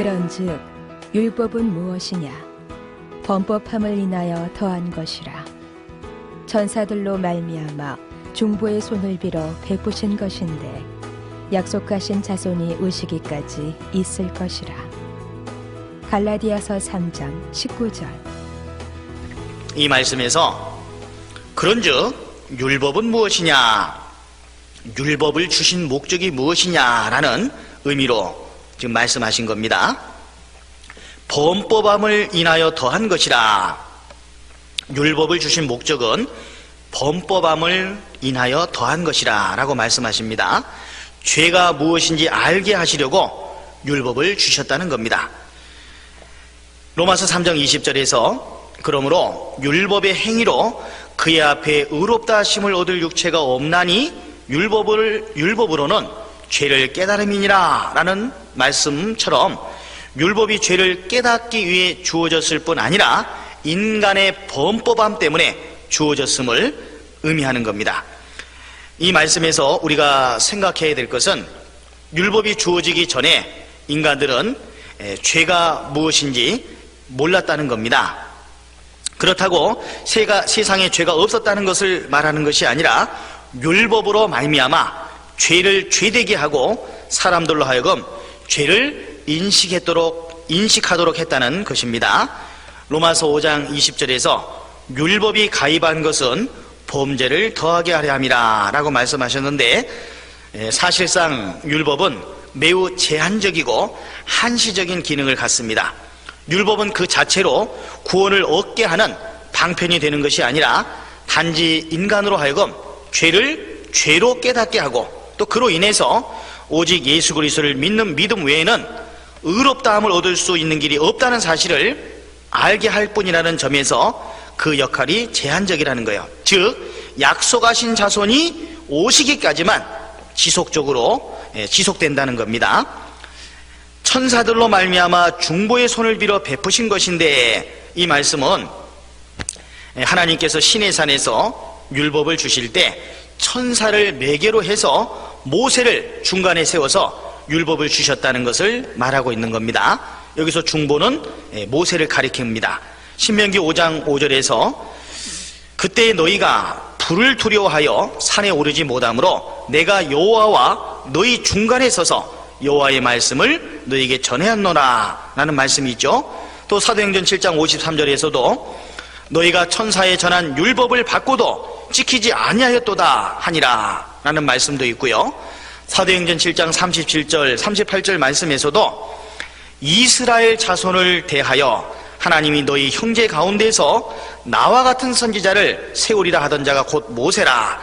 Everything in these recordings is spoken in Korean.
그런즉 율법은 무엇이냐? 범법함을 인하여 더한 것이라. 천사들로 말미암아 중보의 손을 빌어 베푸신 것인데 약속하신 자손이 오시기까지 있을 것이라. 갈라디아서 3장 19절. 이 말씀에서 그런즉 율법은 무엇이냐? 율법을 주신 목적이 무엇이냐라는 의미로 지금 말씀하신 겁니다. 범법함을 인하여 더한 것이라 율법을 주신 목적은 범법함을 인하여 더한 것이라 라고 말씀하십니다. 죄가 무엇인지 알게 하시려고 율법을 주셨다는 겁니다. 로마서 3장 20절에서 그러므로 율법의 행위로 그의 앞에 의롭다 하심을 얻을 육체가 없나니 율법을 율법으로는 죄를 깨달음이니라 라는 말씀처럼 율법이 죄를 깨닫기 위해 주어졌을 뿐 아니라 인간의 범법함 때문에 주어졌음을 의미하는 겁니다. 이 말씀에서 우리가 생각해야 될 것은 율법이 주어지기 전에 인간들은 에, 죄가 무엇인지 몰랐다는 겁니다. 그렇다고 세가, 세상에 죄가 없었다는 것을 말하는 것이 아니라 율법으로 말미암아 죄를 죄되게 하고 사람들로 하여금 죄를 인식했도록 인식하도록 했다는 것입니다. 로마서 5장 20절에서 율법이 가입한 것은 범죄를 더하게 하려 함이라라고 말씀하셨는데 에, 사실상 율법은 매우 제한적이고 한시적인 기능을 갖습니다. 율법은 그 자체로 구원을 얻게 하는 방편이 되는 것이 아니라 단지 인간으로 하여금 죄를 죄로 깨닫게 하고 또 그로 인해서 오직 예수 그리스도를 믿는 믿음 외에는 의롭다함을 얻을 수 있는 길이 없다는 사실을 알게 할 뿐이라는 점에서 그 역할이 제한적이라는 거예요. 즉 약속하신 자손이 오시기까지만 지속적으로 예, 지속된다는 겁니다. 천사들로 말미암아 중보의 손을 빌어 베푸신 것인데 이 말씀은 하나님께서 신의 산에서 율법을 주실 때 천사를 매개로 해서 모세를 중간에 세워서 율법을 주셨다는 것을 말하고 있는 겁니다. 여기서 중보는 모세를 가리킵니다. 신명기 5장 5절에서 그때 너희가 불을 두려워하여 산에 오르지 못하므로 내가 여호와와 너희 중간에 서서 여호와의 말씀을 너희에게 전해왔노라 라는 말씀이 있죠. 또 사도행전 7장 53절에서도 너희가 천사에 전한 율법을 받고도 지키지 아니하였도다 하니라 라는 말씀도 있고요. 사도행전 7장 37절 38절 말씀에서도 이스라엘 자손을 대하여 하나님이 너희 형제 가운데서 나와 같은 선지자를 세우리라 하던 자가 곧 모세라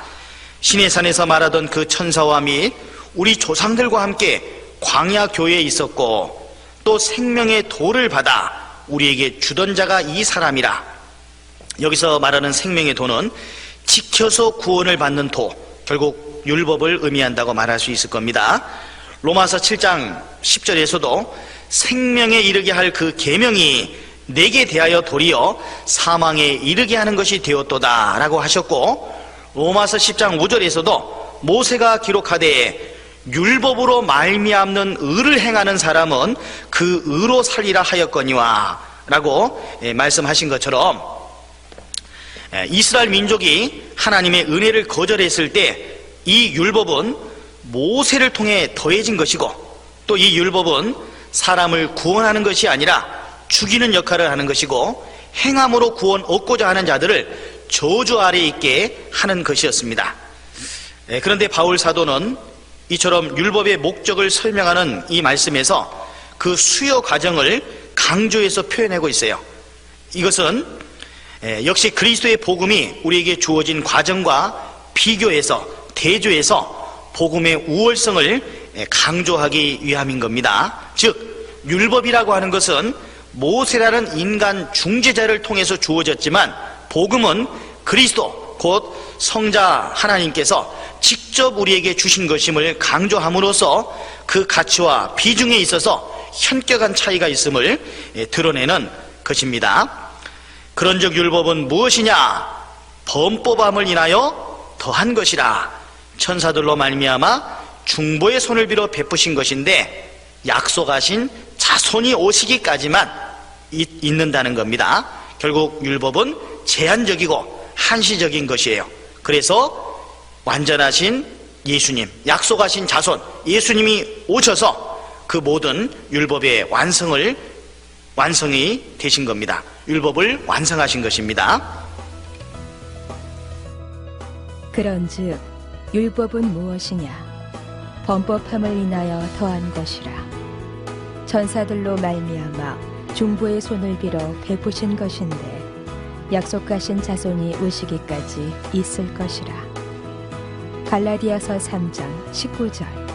신의 산에서 말하던 그 천사와 및 우리 조상들과 함께 광야 교회에 있었고 또 생명의 도를 받아 우리에게 주던 자가 이 사람이라 여기서 말하는 생명의 도는 지켜서 구원을 받는 도 결국 율법을 의미한다고 말할 수 있을 겁니다. 로마서 7장 10절에서도 생명에 이르게 할 그 계명이 내게 대하여 도리어 사망에 이르게 하는 것이 되었도다 라고 하셨고 로마서 10장 5절에서도 모세가 기록하되 율법으로 말미암는 의를 행하는 사람은 그 의로 살리라 하였거니와 라고 예, 말씀하신 것처럼 예, 이스라엘 민족이 하나님의 은혜를 거절했을 때 이 율법은 모세를 통해 더해진 것이고 또 이 율법은 사람을 구원하는 것이 아니라 죽이는 역할을 하는 것이고 행함으로 구원 얻고자 하는 자들을 저주 아래 있게 하는 것이었습니다. 예, 그런데 바울 사도는 이처럼 율법의 목적을 설명하는 이 말씀에서 그 수요 과정을 강조해서 표현하고 있어요. 이것은 예, 역시 그리스도의 복음이 우리에게 주어진 과정과 비교해서 대조해서 복음의 우월성을 예, 강조하기 위함인 겁니다. 즉 율법이라고 하는 것은 모세라는 인간 중재자를 통해서 주어졌지만 복음은 그리스도 곧 성자 하나님께서 직접 우리에게 주신 것임을 강조함으로써 그 가치와 비중에 있어서 현격한 차이가 있음을 예, 드러내는 것입니다. 그런즉 율법은 무엇이냐? 범법함을 인하여 더한 것이라. 천사들로 말미암아 중보의 손을 빌어 베푸신 것인데 약속하신 자손이 오시기까지만 이- 있는다는 겁니다. 결국 율법은 제한적이고 한시적인 것이에요. 그래서 완전하신 예수님, 약속하신 자손, 예수님이 오셔서 그 모든 율법의 완성을 완성이 되신 겁니다. 율법을 완성하신 것입니다. 그런즉 율법은 무엇이냐? 범법함을 인하여 더한 것이라. 천사들로 말미암아 중보의 손을 빌어 베푸신 것인데 약속하신 자손이 오시기까지 있을 것이라. 갈라디아서 3장 19절